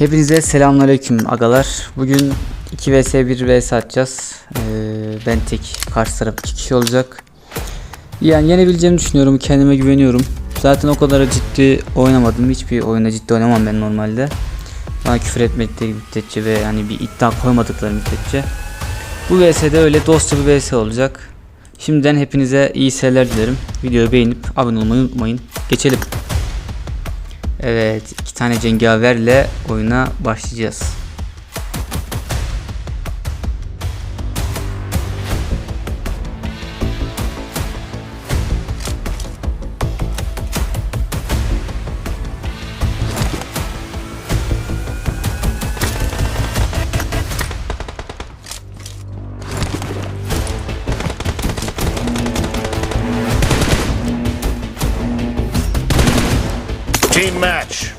Hepinize selamünaleyküm agalar. Bugün 2 vs 1 vs atacağız. Ee, ben tek, karşı taraf 2 kişi olacak. Yani yenebileceğimi düşünüyorum, kendime güveniyorum. Zaten o kadar ciddi oynamadım. Hiçbir oyunda ciddi oynamam ben normalde. Bana küfür etmedikleri müddetçe ve yani bir iddia koymadıkları müddetçe. Bu vs'de öyle dostça bir vs olacak. Şimdiden hepinize iyi seyirler dilerim. Videoyu beğenip abone olmayı unutmayın. Geçelim. Evet, iki tane cengaverle oyuna başlayacağız.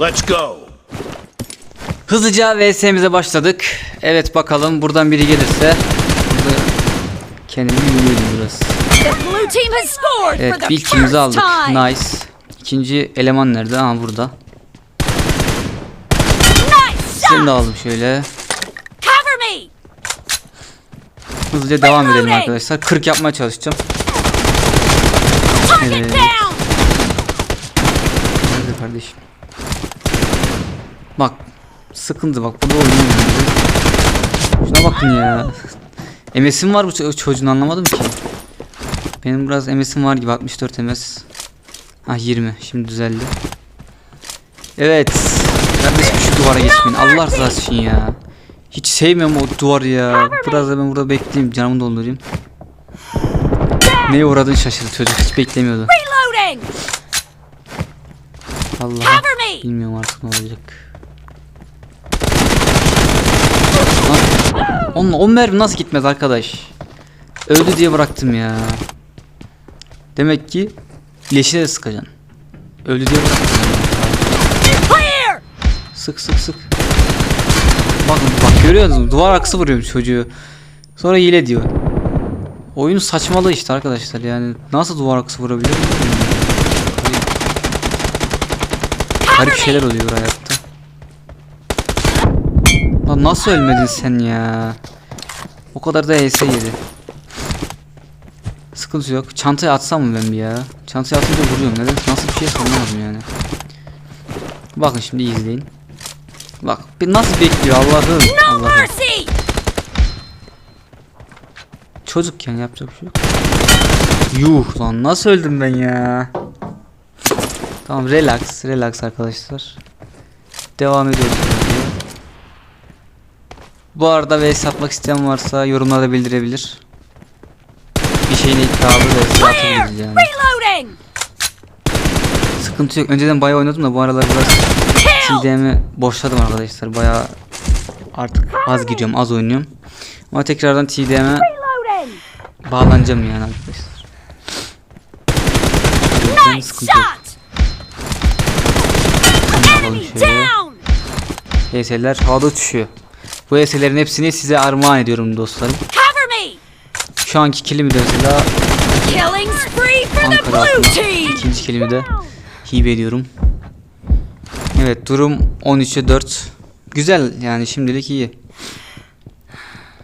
Let's go. Hızlıca VS'mize başladık. Evet bakalım buradan biri gelirse burada kendimi yürüyorum biraz. Evet bir first ilkimizi aldık. Nice. İkinci eleman nerede? Aha burada. Nice Seni de aldım şöyle. Cover me. Hızlıca devam edelim arkadaşlar. 40 yapmaya çalışacağım. Evet. Nerede kardeşim? Bak sıkıntı bak burada oynayamıyorum. Şuna bakın ya. MS'im var bu ço- çocuğun anlamadım ki. Benim biraz MS'im var gibi 64 MS. Ha 20 şimdi düzeldi. Evet. Kardeşim şu duvara geçmeyin. Allah rızası için ya. Hiç sevmiyorum o duvarı ya. Biraz da ben burada bekleyeyim canımı doldurayım. Neye uğradığını şaşırdı çocuk hiç beklemiyordu. Allah. Bilmiyorum artık ne olacak. Lan, onun 10 mermi nasıl gitmez arkadaş? Öldü diye bıraktım ya. Demek ki leşine de sıkacaksın. Öldü diye bıraktım. Sık sık sık. Bakın bak görüyor musunuz? Duvar aksı vuruyorum çocuğu. Sonra hile diyor. Oyun saçmalığı işte arkadaşlar yani nasıl duvar aksı vurabiliyor? Garip- şeyler oluyor hayatta. Lan nasıl ölmedin sen ya? O kadar da HS yedi. Sıkıntı yok. Çantaya atsam mı ben bir ya? Çantaya atınca vuruyorum. Neden? Nasıl bir şey anlamadım yani. Bakın şimdi izleyin. Bak bir nasıl bekliyor Allah'ım. Allah'ım. mercy. Çocukken yapacak bir şey yok. Yuh lan nasıl öldüm ben ya? Tamam relax relax arkadaşlar. Devam ediyoruz. Bu arada vs atmak isteyen varsa yorumlarda bildirebilir. Bir şeyine iddialı Clear. atabiliriz yani. Sıkıntı yok. Önceden bayağı oynadım da bu aralar biraz. TDM'i boşladım arkadaşlar. Bayağı artık az giriyorum, az oynuyorum. Ama tekrardan TDM'e bağlanacağım yani arkadaşlar. Nice sıkıntı yok. şöyle. HS'ler havada uçuşuyor. Bu HS'lerin hepsini size armağan ediyorum dostlarım. Cover me. Şu anki kilimi de mesela Ankara team. ikinci kilimi de hibe ediyorum. Evet durum 13'e 4. Güzel yani şimdilik iyi.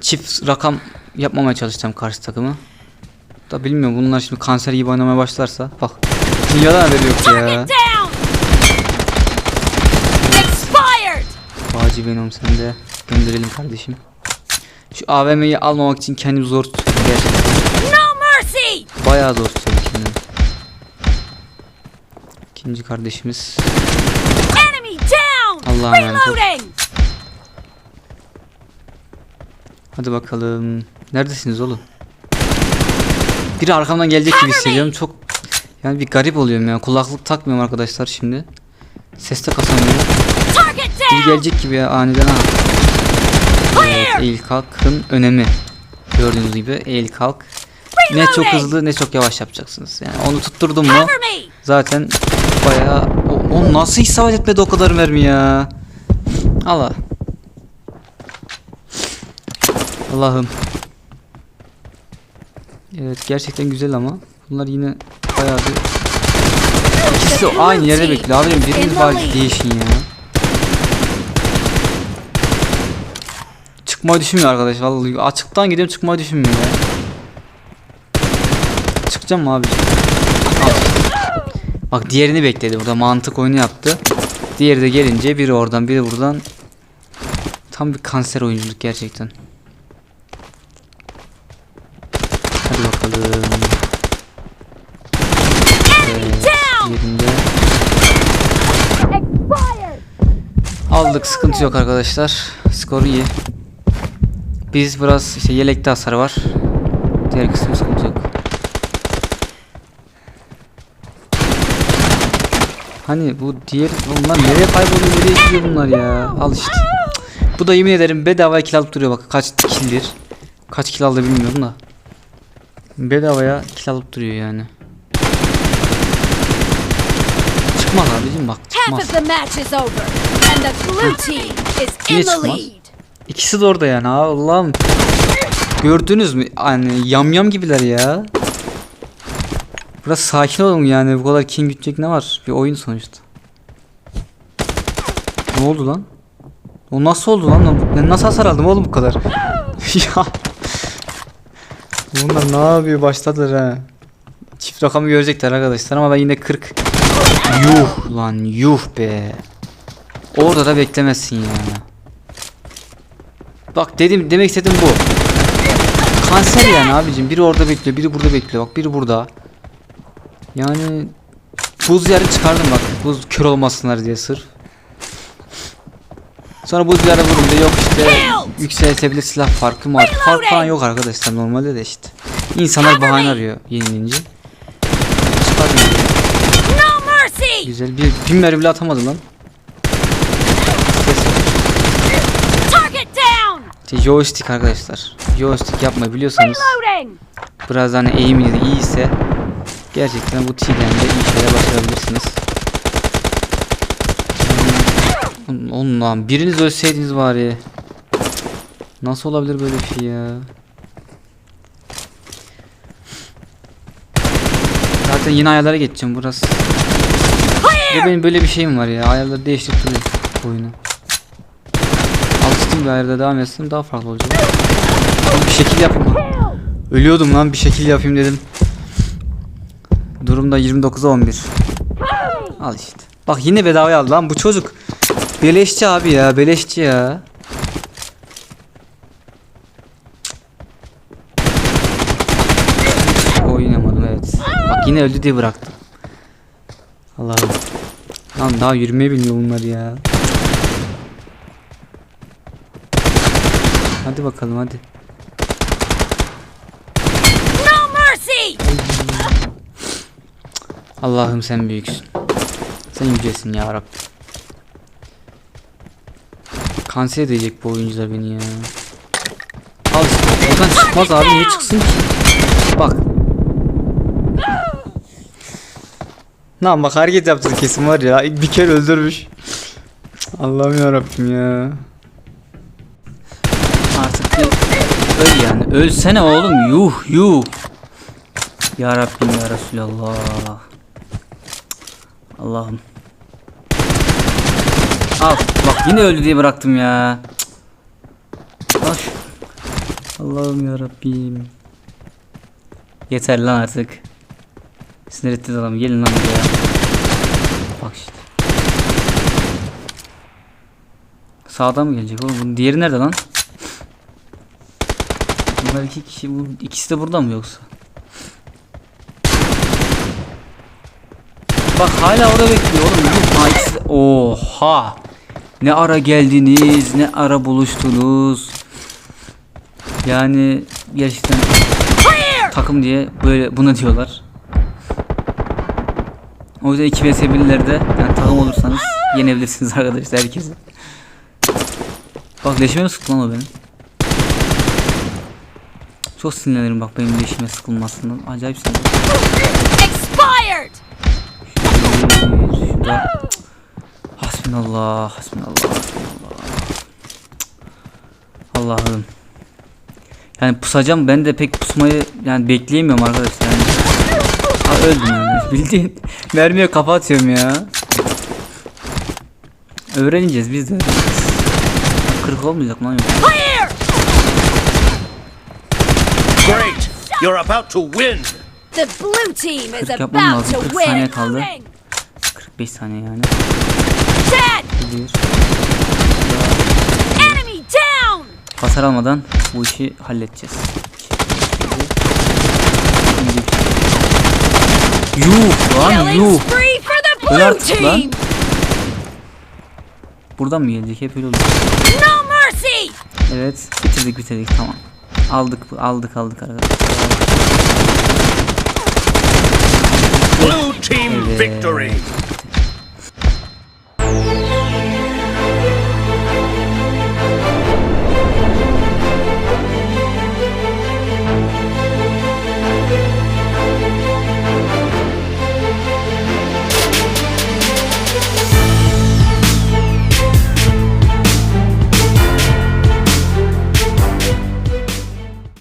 Çift rakam yapmamaya çalışacağım karşı takımı. Da bilmiyorum bunlar şimdi kanser gibi oynamaya başlarsa. Bak. Dünyadan haberi yok ya. Bağcı benim sen de gönderelim kardeşim. Şu AVM'yi almamak için kendimi zor tutuyorum gerçekten. No mercy. Bayağı zor tutuyorum kendimi. İkinci kardeşimiz. Enemy down. Allah'a emanet ol. Hadi bakalım. Neredesiniz oğlum? Biri arkamdan gelecek gibi hissediyorum. Çok yani bir garip oluyorum ya. Kulaklık takmıyorum arkadaşlar şimdi. Ses de kasamıyorum. Biri gelecek gibi ya aniden ha. Eğil kalkın önemi. Gördüğünüz gibi eğil kalk. Ne çok hızlı ne çok yavaş yapacaksınız. Yani onu tutturdum mu zaten bayağı o, o nasıl isabet etmedi o kadar mermi ya. Allah. Allah'ım. Evet gerçekten güzel ama bunlar yine bayağı bir İkisi aynı yere bekliyor. Abim biriniz bari değişin ya. Çıkmayı düşünmüyor arkadaş vallahi. Açıktan gidiyorum çıkmayı düşünmüyor ya. Çıkacağım abi? Bak diğerini bekledi burada mantık oyunu yaptı. Diğeri de gelince biri oradan biri buradan. Tam bir kanser oyunculuk gerçekten. Hadi bakalım. Yerinde. Aldık sıkıntı yok arkadaşlar. Skor iyi. Biz biraz işte yelekte hasar var. Diğer kısmı sıkıntı yok. Hani bu diğer bunlar nereye kayboluyor nereye gidiyor bunlar ya al işte. Bu da yemin ederim bedava kill alıp duruyor bak kaç killdir. Kaç kill aldı bilmiyorum da. Bedavaya kill alıp duruyor yani. Çıkmaz abicim bak çıkmaz. the çıkmaz? İkisi de orada yani Allah'ım. Gördünüz mü? Hani yamyam gibiler ya. Biraz sakin olun yani bu kadar kim gütecek ne var? Bir oyun sonuçta. Ne oldu lan? O nasıl oldu lan? Ben nasıl hasar aldım oğlum bu kadar? ya. Bunlar ne yapıyor başladılar ha. Çift rakamı görecekler arkadaşlar ama ben yine 40. Yuh lan yuh be. Orada da beklemezsin ya. Bak dedim demek istedim bu. Kanser yani abicim. Biri orada bekliyor, biri burada bekliyor. Bak biri burada. Yani buz yarı çıkardım bak. Buz kör olmasınlar diye sırf. Sonra buz yarı vurunca yok işte yükseltebilir silah farkı var? Fark falan yok arkadaşlar normalde de işte. İnsanlar bahane arıyor yenilince. Çıkardım. Güzel bir, bir mermi bile atamadı lan. Ses var. Target down! İşte joystick arkadaşlar. Joystick yapmayı biliyorsanız biraz hani eğiminiz iyiyse gerçekten bu T'den de iyi şeyler başarabilirsiniz. Hmm, lan biriniz ölseydiniz bari. Nasıl olabilir böyle bir şey ya? Zaten yine ayarlara geçeceğim burası. Ya benim böyle bir şeyim var ya. Ayarları değiştirip duruyor oyunu. Alıştım bir ayarda devam etsem daha farklı olacak. Bir şekil yapayım. Ölüyordum lan bir şekil yapayım dedim. Durumda 29'a 11. Al işte. Bak yine bedavaya aldı lan bu çocuk. Beleşçi abi ya beleşçi ya. Oynamadım evet. Bak yine öldü diye bıraktım. Allah'ım. Lan daha yürümeyi bilmiyor bunlar ya. Hadi bakalım hadi. No mercy! Allah'ım sen büyüksün. Sen yücesin ya Rabbim. Kanser edecek bu oyuncular beni ya. Al işte buradan çıkmaz abi niye çıksın ki? Bak. Lan bak hareket yaptı kesin var ya bir kere öldürmüş. Allah'ım ya Rabbim ya. Artık bir öl yani. Ölsene oğlum yuh yuh. Ya Rabbim ya Resulallah. Allah'ım. Al bak yine öldü diye bıraktım ya. Şu- Allah'ım ya Rabbim. Yeter lan artık. Sinir ettiniz adamı gelin lan buraya. Bak işte. Sağdan mı gelecek oğlum? Bunun diğeri nerede lan? Bunlar iki kişi bu ikisi de burada mı yoksa? Bak hala orada bekliyor oğlum. Oha. Ne ara geldiniz, ne ara buluştunuz. Yani gerçekten takım diye böyle buna diyorlar. O yüzden 2 vs 1'lerde yani takım olursanız yenebilirsiniz arkadaşlar herkesi. Bak leşime mi sıktı lan o benim? Çok sinirlenirim bak benim leşime sıkılmasından. Acayip sinirlenirim. Şurada. Hasbinallah, hasbinallah, hasbinallah. Allah'ım. Yani pusacağım ben de pek pusmayı yani bekleyemiyorum arkadaşlar. Yani. Ha, öldüm yani. Bildiğin mermiye kafa atıyorum ya. Öğreneceğiz biz de. öğreneceğiz. Olmayacak lan yok. You're about to win. The blue team is yapmam about lazım. to 40 saniye win. kaldı. 45 saniye yani. Dead. Bir. Enemy down. Hasar almadan bu işi halledeceğiz. Yuh lan Killing yuh. spree for the Öl blue artık lan. team. Buradan mı gelecek? Hep öyle oluyor. No mercy. Evet bitirdik bitirdik tamam. Aldık aldık aldık arkadaşlar. Blue team victory.